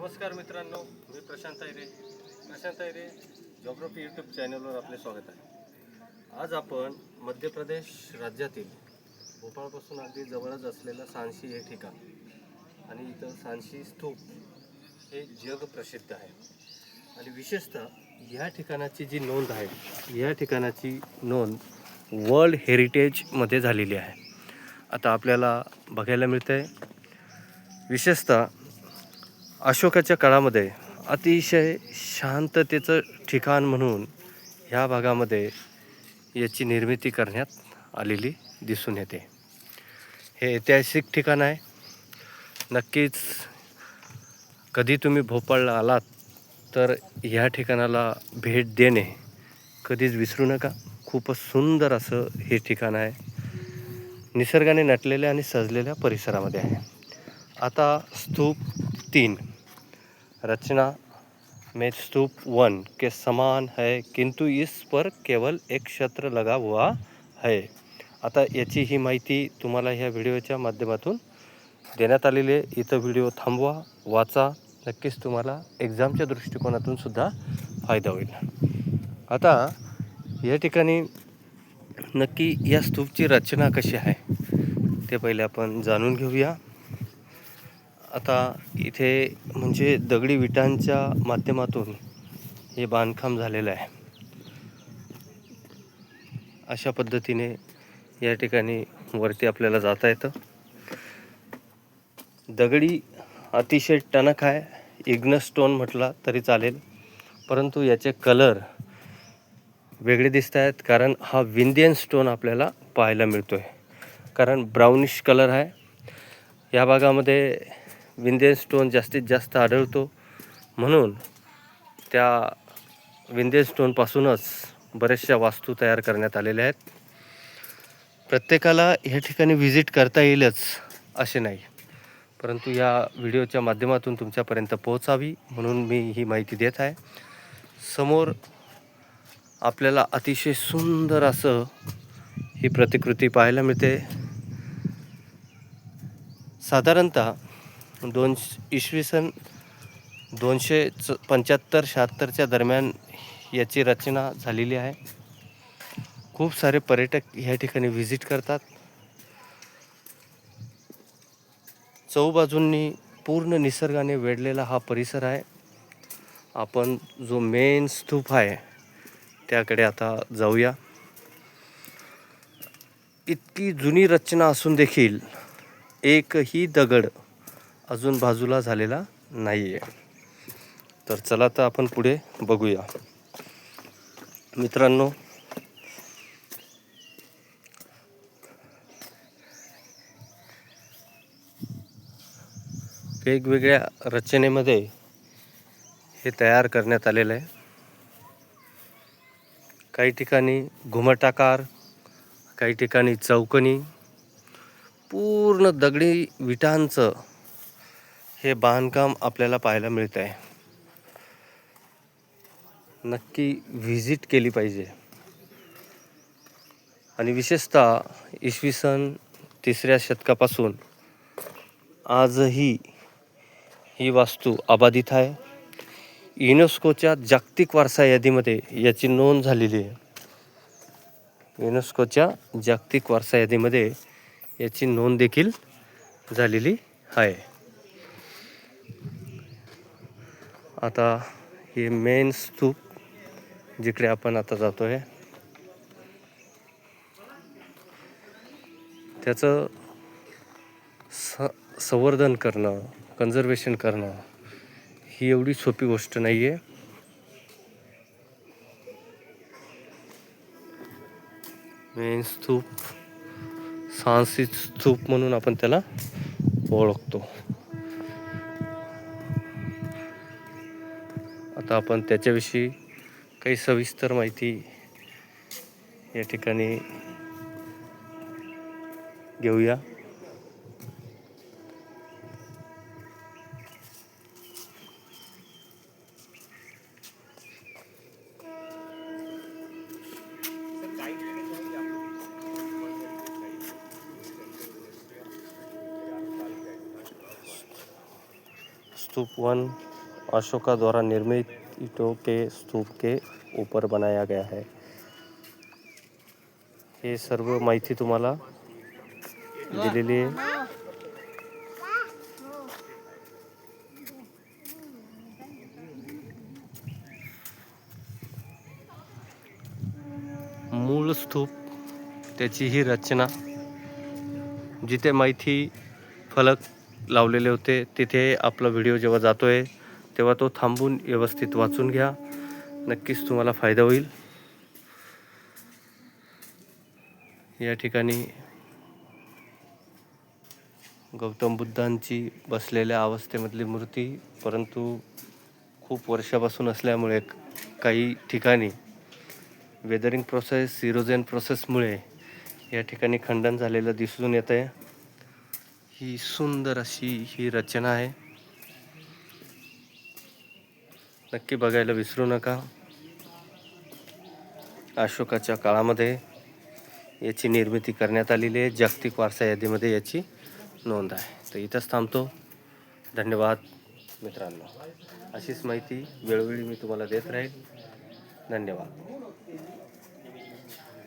नमस्कार मित्रांनो मी प्रशांत आयरे प्रशांत आयरे जॉग्रफी यूट्यूब चॅनलवर आपले स्वागत आहे. आज आपण मध्य प्रदेश राज्यातील भोपाळपासून अगदी जवळच असलेलं सांशी हे ठिकाण आणि इथं सांशी स्तूप हे जग प्रसिद्ध आहे. आणि विशेषतः या ठिकाणाची जी नोंद आहे या ठिकाणाची नोंद वर्ल्ड हेरिटेजमध्ये झालेली आहे. आता आपल्याला बघायला मिळतं आहे विशेषतः अशोकाच्या काळामध्ये अतिशय शांततेचं ठिकाण म्हणून ह्या भागामध्ये याची निर्मिती करण्यात आलेली दिसून येते. हे ऐतिहासिक ठिकाण आहे. नक्कीच कधी तुम्ही भोपाळला आलात तर ह्या ठिकाणाला भेट देणे कधीच विसरू नका. खूपच सुंदर असं हे ठिकाण आहे. निसर्गाने नटलेल्या आणि सजलेल्या परिसरामध्ये आहे. आता स्तूप तीन. रचना में स्तूप वन के समान है किंतु इस पर केवल एक क्षेत्र लगा हुआ है। आता याची ही माहिती तुम्हाला ह्या व्हिडिओच्या माध्यमातून देण्यात आलेली आहे. इथं व्हिडिओ थांबवा वाचा नक्कीच तुम्हाला एक्झामच्या दृष्टिकोनातून सुद्धा फायदा होईल. आता या ठिकाणी नक्की या स्तूपची रचना कशी आहे ते पहिले आपण जाणून घेऊया. आता इथे म्हणजे दगडी विटांच्या माध्यमातून हे बांधकाम झालेलं आहे. अशा पद्धतीने या ठिकाणी वरती आपल्याला जाता येतं. दगडी अतिशय टणक आहे. इग्नस स्टोन म्हटला तरी चालेल. परंतु याचे कलर वेगळे दिसत आहेत कारण हा विंदियन स्टोन आपल्याला पाहायला मिळतो आहे कारण ब्राउनिश कलर आहे. या भागामध्ये विंध्यन स्टोन जास्तीत जास्त आढळतो. म्हणून त्या विंध्यन स्टोनपासूनच बऱ्याचशा वास्तू तयार करण्यात आलेल्या आहेत. प्रत्येकाला ह्या ठिकाणी व्हिजिट करता येईलच असे नाही. परंतु या व्हिडिओच्या माध्यमातून तुमच्यापर्यंत पोहोचावी म्हणून मी ही माहिती देत आहे. समोर आपल्याला अतिशय सुंदर असं ही प्रतिकृती पाहायला मिळते. साधारणतः दोन इसवी सन दोनशे च पंच्याहत्तर शहात्तरच्या दरम्यान याची रचना झालेली आहे. खूप सारे पर्यटक ह्या ठिकाणी व्हिजिट करतात. चौबाजूंनी पूर्ण निसर्गाने वेढलेला हा परिसर आहे. आपण जो मेन स्तूप आहे त्याकडे आता जाऊया. इतकी जुनी रचना असून देखील एकही दगड अजून बाजूला झालेला नाही आहे तर चला तर आपण पुढे बघूया. मित्रांनो वेगवेगळ्या रचनेमध्ये हे तयार करण्यात आलेलं आहे. काही ठिकाणी घुमटाकार काही ठिकाणी चौकनी पूर्ण दगडी विटांचं हे बांधकाम आपल्याला पाहायला मिळत आहे नक्की व्हिजिट केली पाहिजे. आणि विशेषतः इसवी सन तिसऱ्या शतकापासून आजही ही वास्तू अबाधित आहे. युनेस्कोच्या जागतिक वारसा यादीमध्ये याची नोंद झालेली आहे. युनेस्कोच्या जागतिक वारसा यादीमध्ये याची नोंद देखील झालेली आहे. आता हे मेन स्तूप जिकडे आपण आता जातो आहे त्याचं स संवर्धन करणं कन्झर्वेशन करणं ही एवढी सोपी गोष्ट नाही आहे मेन स्तूप सांसित स्तूप म्हणून आपण त्याला ओळखतो. आता आपण त्याच्याविषयी काही सविस्तर माहिती या ठिकाणी घेऊया. स्तूप वन. अशोका द्वारा निर्मित ईटों के स्तूप के ऊपर बनाया गया है। हे सर्व माहिती तुम्हाला दिलेली आहे। मूळ स्तूप त्याची ही रचना जिथे माहिती फलक लावलेले होते तिथे आपला व्हिडिओ जेव्हा जातोय तेव्हा तो थांबून व्यवस्थित वाचून घ्या. नक्कीच तुम्हाला फायदा होईल. या ठिकाणी गौतम बुद्धांची बसलेल्या अवस्थेमधली मूर्ती परंतु खूप वर्षापासून असल्यामुळे काही ठिकाणी वेदरिंग प्रोसेस सिरोजेन प्रोसेसमुळे या ठिकाणी खंडन झालेलं दिसून येत आहे ही सुंदर अशी ही रचना आहे. नक्की बघायला विसरू नका. अशोकाच्या काळामध्ये याची निर्मिती करण्यात आलेली आहे. जागतिक वारसा यादीमध्ये याची नोंद आहे. तर इथंच थांबतो. धन्यवाद मित्रांनो. अशीच माहिती वेळोवेळी मी तुम्हाला देत राहील. धन्यवाद.